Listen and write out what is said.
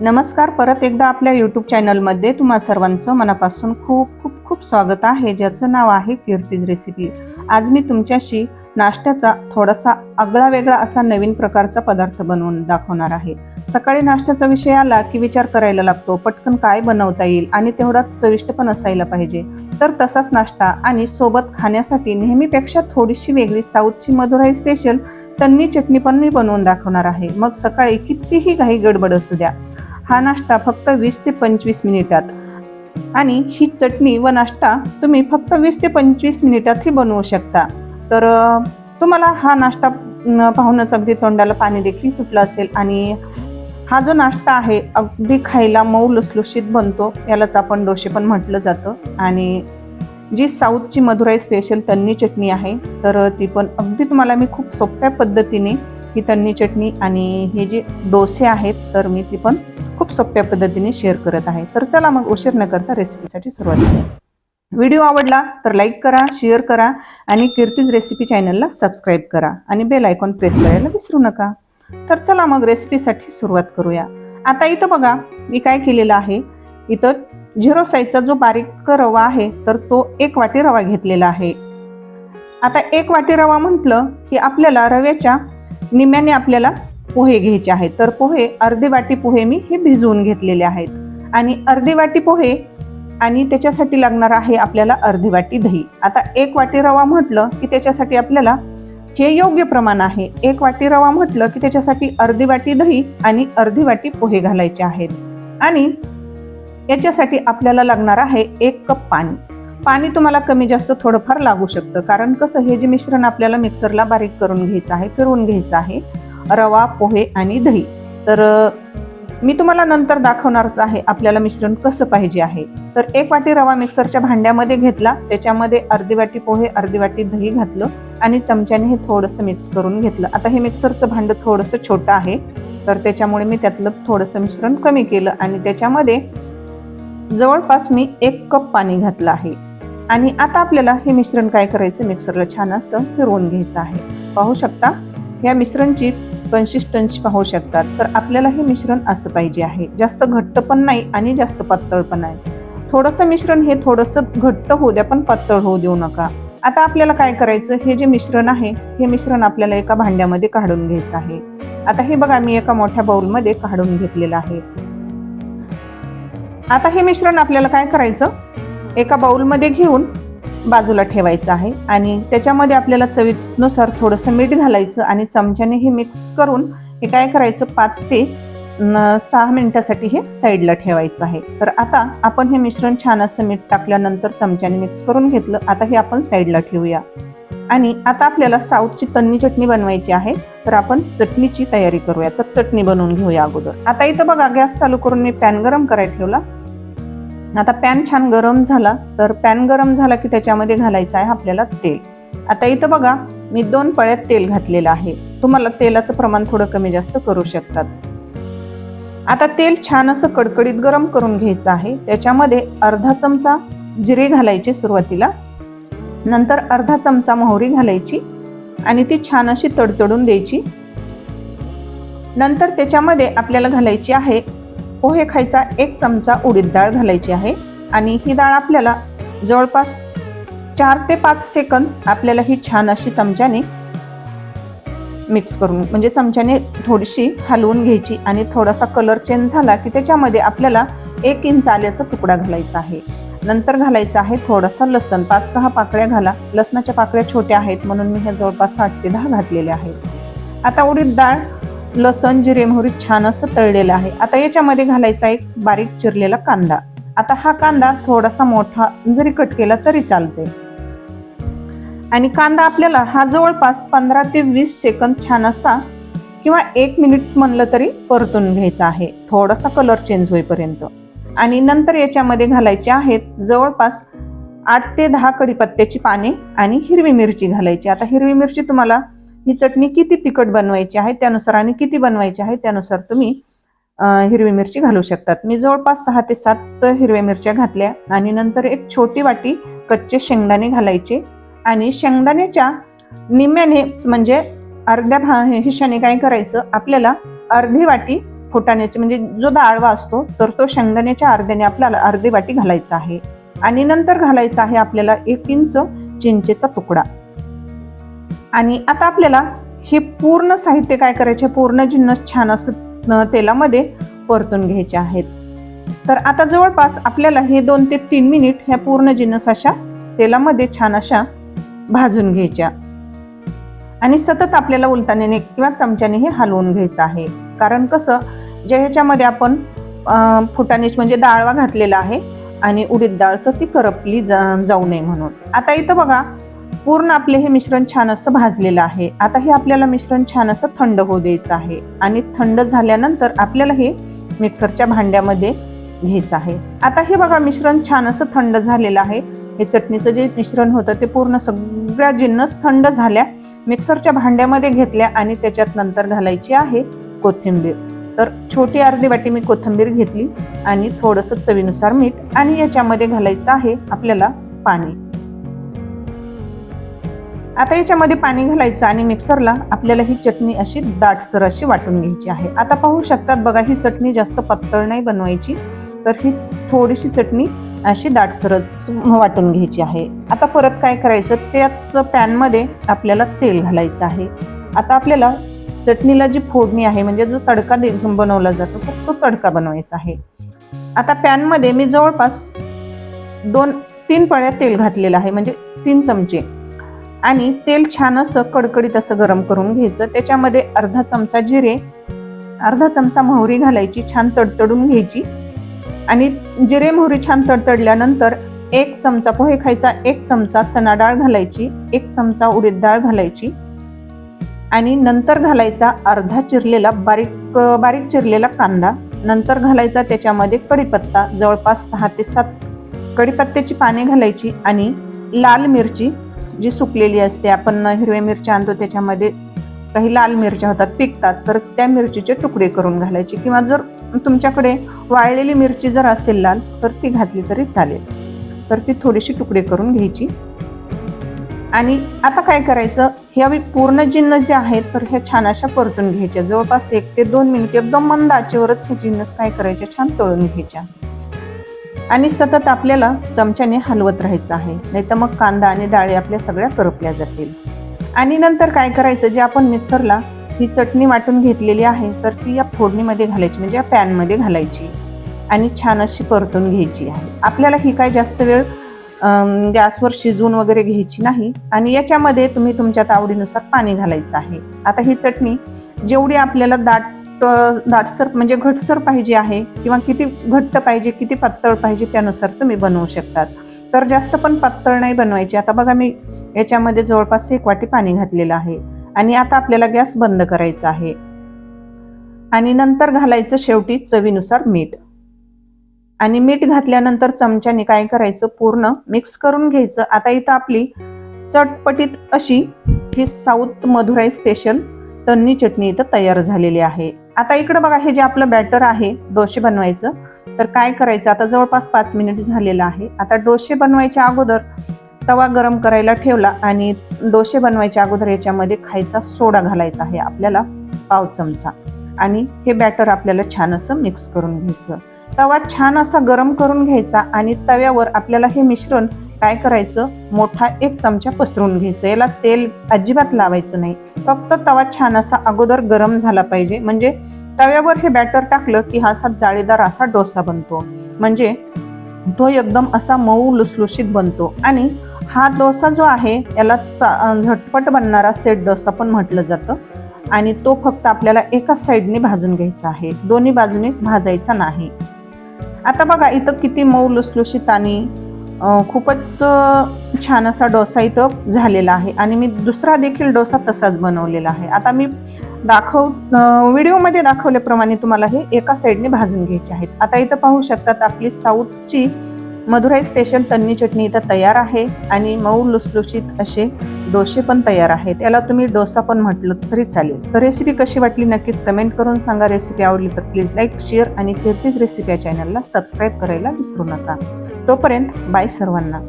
नमस्कार परत एकदा आपल्या यूट्यूब चॅनलमध्ये तुम्हा सर्वांचं मनापासून खूप खूप खूप स्वागत आहे ज्याचं नाव आहे कीर्तीज रेसिपी आज मी तुमच्याशी नाश्त्याचा थोडासा आगळा वेगळा असा नवीन प्रकारचा पदार्थ बनवून दाखवणार आहे. सकाळी नाश्त्याचा विषय आला की विचार करायला लागतो पटकन काय बनवता येईल आणि तेवढाच चविष्ट पण असायला पाहिजे. तर तसाच नाश्ता आणि सोबत खाण्यासाठी नेहमीपेक्षा थोडीशी वेगळी साऊथची मधुराई स्पेशल तन्नी चटणी पण मी बनवून दाखवणार आहे. मग सकाळी कितीही काही गडबड असू द्या हा नाश्ता फक्त वीस ते पंचवीस मिनिटात. आणि ही चटणी व नाश्ता तुम्ही फक्त वीस ते पंचवीस मिनिटातही बनवू शकता. तर तुम्हाला हा नाश्ता पाहूनच अगदी तोंडाला पाणी देखील सुटलं असेल आणि हा जो नाश्ता आहे अगदी खायला मऊ लुसलुशीत बनतो यालाच आपण डोसे पण म्हटलं जातं. आणि जी साऊथची मधुराई स्पेशल तन्नी चटणी आहे तर ती पण अगदी तुम्हाला मी खूप सोप्या पद्धतीने ही तन्नी चटणी आणि हे जे डोसे आहेत तर मी ती पण खूप सोप्या पद्धतीने शेअर करत आहे. तर चला मग उशीर न करता रेसिपीसाठी सुरुवात करूया. व्हिडिओ आवडला तर लाईक करा शेअर करा आणि कीर्तीज रेसिपी चॅनलला सबस्क्राईब करा आणि बेल आयकॉन प्रेस करायला विसरू नका. तर चला मग रेसिपीसाठी सुरुवात करूया. आता इथं बघा मी काय केलेलं आहे? इथं झिरो साईजचा जो बारीक रवा आहे तर तो एक वाटी रवा घेतलेला आहे. आता एक वाटी रवा म्हटलं की आपल्याला रव्याच्या निम्याने आपल्याला पोहे घ्यायचे आहेत. तर पोहे अर्धी वाटी पोहे मी हे भिजवून घेतलेले आहेत. आणि अर्धी वाटी पोहे आणि त्याच्यासाठी लागणार आहे आपल्याला अर्धी वाटी दही. आता एक वाटी रवा म्हटलं की त्याच्यासाठी आपल्याला हे योग्य प्रमाण आहे. एक वाटी रवा म्हटलं की त्याच्यासाठी अर्धी वाटी दही आणि अर्धी वाटी पोहे घालायचे आहेत. आणि याच्यासाठी आपल्याला लागणार आहे एक कप पाणी. पाणी तुम्हाला कमी जास्त थोडंफार लागू शकतं. कारण कसं हे जे मिश्रण आपल्याला मिक्सरला बारीक करून घ्यायचं आहे फिरवून घ्यायचं आहे रवा पोहे आणि दही. तर मी तुम्हाला नंतर दाखवणारच आहे आपल्याला मिश्रण कसं पाहिजे आहे. तर एक वाटी रवा मिक्सरच्या भांड्यामध्ये घेतला त्याच्यामध्ये अर्धी वाटी पोहे अर्धी वाटी दही घातलं आणि चमच्याने हे थोडंसं मिक्स करून घेतलं. आता हे मिक्सरचं भांडं थोडंसं छोटं आहे तर त्याच्यामुळे मी त्यातलं थोडंसं मिश्रण कमी केलं आणि त्याच्यामध्ये जवळपास मी एक कप पाणी घातलं आहे. आणि आता आपल्याला हे मिश्रण काय करायचं? मिक्सरला छान असं फिरवून घ्यायचं आहे. पाहू शकता या मिश्रणची कन्सिस्टन्सी पाहू शकतात. तर आपल्याला हे मिश्रण असं पाहिजे आहे. जास्त घट्ट पण नाही आणि जास्त पातळ पण नाही. थोडंसं मिश्रण हे थोडंसं घट्ट होऊ द्या पण पातळ होऊ देऊ नका. आता आपल्याला काय करायचं? हे जे मिश्रण आहे हे मिश्रण आपल्याला एका भांड्यामध्ये काढून घ्यायचं आहे. आता हे बघा मी एका मोठ्या बाउलमध्ये काढून घेतलेलं आहे. आता हे मिश्रण आपल्याला काय करायचं? एका बाउलमध्ये घेऊन बाजूला ठेवायचं आहे आणि त्याच्यामध्ये आपल्याला चवीनुसार थोडंसं मीठ घालायचं आणि चमच्याने हे मिक्स करून हे काय करायचं पाच ते सहा मिनिटासाठी हे साईडला ठेवायचं आहे. तर आता आपण हे मिश्रण छान असं मीठ टाकल्यानंतर चमच्याने मिक्स करून घेतलं. आता हे आपण साईडला ठेवूया. आणि आता आपल्याला साऊथची तन्नी चटणी बनवायची आहे. तर आपण चटणीची तयारी करूया. तर चटणी बनवून घेऊया अगोदर. आता इथं बघा गॅस चालू करून मी पॅन गरम करायला ठेवला. आता पॅन छान गरम झाला तर पॅन गरम झाला की त्याच्यामध्ये घालायचं आहे आपल्याला तेल. आता इथं बघा मी दोन पळ्यात तेल घातलेलं आहे. तुम्हाला तेलाचं प्रमाण थोडं कमी जास्त करू शकतात. आता तेल छान असं कडकडीत गरम करून घ्यायचं आहे. त्याच्यामध्ये अर्धा चमचा जिरे घालायचे सुरुवातीला. नंतर अर्धा चमचा मोहरी घालायची आणि ती छान अशी तडतडून द्यायची. नंतर त्याच्यामध्ये आपल्याला घालायची आहे पोहे खायचा एक चमचा उडीद डाळ घालायची आहे आणि ही डाळ आपल्याला जवळपास चार ते पाच सेकंद आपल्याला ही छान अशी चमच्याने मिक्स करून म्हणजे चमच्याने थोडीशी हलवून घ्यायची आणि थोडासा कलर चेंज झाला की त्याच्यामध्ये आपल्याला एक इंच आल्याचा तुकडा घालायचा आहे. नंतर घालायचा आहे थोडासा लसण. पाच सहा पाकळ्या घाला. लसणाच्या पाकळ्या छोट्या आहेत म्हणून मी ह्या जवळपास साठ ते दहा घातलेल्या आहेत. आता उडीद डाळ लसण जिरे मोहरी छान असं तळलेलं आहे. आता याच्यामध्ये घालायचा एक बारीक चिरलेला कांदा. आता हा कांदा थोडासा मोठा जरी कट केला तरी चालते आणि कांदा आपल्याला हा जवळपास पंधरा ते वीस सेकंद छान असा किंवा एक मिनिट म्हणलं तरी परतून घ्यायचा आहे. थोडासा कलर चेंज होईपर्यंत. आणि नंतर याच्यामध्ये घालायचे आहेत जवळपास आठ ते दहा कडीपत्त्याची पाने आणि हिरवी मिरची घालायची. आता हिरवी मिरची तुम्हाला ही चटणी किती तिखट बनवायची आहे त्यानुसार आणि किती बनवायची आहे त्यानुसार तुम्ही हिरवी मिरची घालू शकतात. मी जवळपास सहा ते सात हिरव्या मिरच्या घातल्या आणि नंतर एक छोटी वाटी कच्चे शेंगदाणे घालायचे आणि शेंगदाण्याच्या निम्म्याने म्हणजे अर्ध्या भा हिशाने काय करायचं आपल्याला अर्धी वाटी फुटाण्याची म्हणजे जो डाळवा असतो तर तो शेंगदाण्याच्या अर्ध्याने आपल्याला अर्धी वाटी घालायचा आहे. आणि नंतर घालायचा आहे आपल्याला एक इंच चिंचेचा तुकडा. आणि आता आपल्याला हे पूर्ण साहित्य काय करायचे? पूर्ण जिन्नस छान असं तेलामध्ये परतून घ्यायचे आहेत. तर आता जवळपास आपल्याला हे दोन ते तीन मिनिट ह्या पूर्ण जिन्नस अशा तेलामध्ये छान अशा भाजून घ्यायच्या. आणि सतत आपल्याला उलताने किंवा चमच्याने हे हलवून घ्यायचं आहे. कारण कसं जे ह्याच्यामध्ये आपण अं, फुटाणेच म्हणजे डाळवा घातलेला आहे आणि उडीद डाळ तर ती करपली जा- जाऊ नये म्हणून. आता इथं बघा पूर्ण आपले हे मिश्रण छान असं भाजलेलं आहे. आता हे आपल्याला मिश्रण छान असं थंड होऊ द्यायचं आहे. आणि थंड झाल्यानंतर आपल्याला हे मिक्सरच्या भांड्यामध्ये घ्यायचं आहे. आता हे बघा मिश्रण छान असं थंड झालेलं आहे. हे चटणीचं जे मिश्रण होतं ते पूर्ण सगळ्या जिन्नस थंड झाल्या. मिक्सरच्या भांड्यामध्ये घेतल्या आणि त्याच्यात नंतर घालायची आहे कोथिंबीर. तर छोटी अर्धी वाटी मी कोथिंबीर घेतली आणि थोडंसं चवीनुसार मीठ आणि याच्यामध्ये घालायचं आहे आपल्याला पाणी. आता याच्यामध्ये पाणी घालायचं आणि मिक्सरला आपल्याला ही चटणी अशी दाटसर अशी वाटून घ्यायची आहे. आता पाहू शकतात बघा ही चटणी जास्त पातळ नाही बनवायची तर ही थोडीशी चटणी अशी दाटसरच वाटून घ्यायची आहे. आता परत काय करायचं त्याच पॅनमध्ये आपल्याला तेल घालायचं आहे. आता आपल्याला चटणीला जी फोडणी आहे म्हणजे जो तडका बनवला जातो तो तो तडका बनवायचा आहे. आता पॅनमध्ये मी जवळपास दोन तीन पळ्या तेल घातलेलं आहे म्हणजे तीन चमचे. आणि तेल छान असं कडकडीत असं गरम करून घ्यायचं. त्याच्यामध्ये अर्धा चमचा जिरे अर्धा चमचा मोहरी घालायची छान तडतडून घ्यायची. आणि जिरे मोहरी छान तडतडल्यानंतर एक चमचा पोहे खायचा एक चमचा चणा डाळ घालायची एक चमचा उडीद डाळ घालायची. आणि नंतर घालायचा अर्धा चिरलेला बारीक बारीक चिरलेला कांदा. नंतर घालायचा त्याच्यामध्ये कढीपत्ता जवळपास सहा ते सात कढीपत्त्याची पाने घालायची आणि लाल मिरची जी सुकलेली असते आपण हिरव्या मिरच्या आणतो त्याच्यामध्ये काही लाल मिरच्या होतात पिकतात तर त्या मिरचीचे तुकडे करून घालायचे. किंवा जर तुमच्याकडे वाळलेली मिरची जर असेल लाल तर ती घातली तरी चालेल. तर ती थोडीशी तुकडे करून घ्यायची. आणि आता काय करायचं ह्या पूर्ण जिन्नस जे आहेत तर ह्या छान अशा परतून घ्यायच्या. जवळपास एक ते दोन मिनिट एकदम मंद आचेवरच हे जिन्नस काय करायचे छान तळून घ्यायच्या. आणि सतत आपल्याला चमच्याने हलवत राहायचं आहे. नाही तर मग कांदा आणि डाळी आपल्या सगळ्या करपल्या जातील. आणि नंतर काय करायचं? जे आपण मिक्सरला ही चटणी वाटून घेतलेली आहे तर ती या फोडणीमध्ये घालायची म्हणजे या पॅनमध्ये घालायची. आणि छान अशी परतून घ्यायची आहे. आपल्याला ही काय जास्त वेळ गॅसवर शिजवून वगैरे घ्यायची नाही. आणि याच्यामध्ये तुम्ही तुमच्या आवडीनुसार पाणी घालायचं आहे. आता ही चटणी जेवढी आपल्याला दाट दाटसर म्हणजे घटसर पाहिजे आहे किंवा किती घट्ट पाहिजे किती पातळ पाहिजे त्यानुसार तुम्ही बनवू शकतात. तर जास्त पण पातळ नाही बनवायची. आता बघा मी याच्यामध्ये जवळपास एक वाटी पाणी घातलेलं आहे आणि आता आपल्याला गॅस बंद करायचा आहे. आणि नंतर घालायचं शेवटी चवीनुसार मीठ. आणि मीठ घातल्यानंतर चमच्याने काय करायचं? पूर्ण मिक्स करून घ्यायचं. आता इथं आपली चटपटीत अशी ही साऊथ मधुराई स्पेशल तन्नी चटणी इथं तयार झालेली आहे. आता इकडं बघा हे जे आपलं बॅटर आहे डोसे बनवायचं. तर काय करायचं? आता जवळपास पाच मिनिट झालेलं आहे. आता डोसे बनवायच्या अगोदर तवा गरम करायला ठेवला आणि डोसे बनवायच्या अगोदर याच्यामध्ये खायचा सोडा घालायचा आहे आपल्याला पाव चमचा. आणि हे बॅटर आपल्याला छान असं मिक्स करून घ्यायचं. तवा छान असा गरम करून घ्यायचा आणि तव्यावर आपल्याला हे मिश्रण काय करायचं? मोठा एक चमचा पसरून घ्यायचं. याला तेल अजिबात लावायचं नाही. फक्त तवा छान असा अगोदर गरम झाला पाहिजे. म्हणजे तव्यावर हे बॅटर टाकलं की हा असा जाळीदार असा डोसा बनतो. म्हणजे तो एकदम असा मऊ लुसलुशीत बनतो. आणि हा डोसा जो आहे याला चा- झटपट बनणारा सेट डोसा पण म्हटलं जातं. आणि तो फक्त आपल्याला एकाच साईडने भाजून घ्यायचा आहे. दोन्ही बाजूने भाजायचा नाही. आता बघा इथं किती मऊ लुसलुशीत आणि खूपच छान असा डोसा इथं झालेला आहे. आणि मी दुसरा देखील डोसा तसाच बनवलेला आहे. आता मी दाखव व्हिडिओमध्ये दाखवल्याप्रमाणे तुम्हाला हे एका साईडने भाजून घ्यायचे आहेत. आता इथं पाहू शकतात आपली साऊथची मधुराई स्पेशल तन्नी चटणी इथं तयार आहे. आणि मऊ लुसलुशीत असे डोसे पण तयार आहेत. याला तुम्ही डोसा पण म्हटलं तरी चालेल. तर रेसिपी कशी वाटली नक्कीच कमेंट करून सांगा. रेसिपी आवडली तर प्लीज लाईक शेअर आणि कीर्तीज रेसिपी या चॅनलला सबस्क्राईब करायला विसरू नका. तोपर्यंत बाय सर्वांना.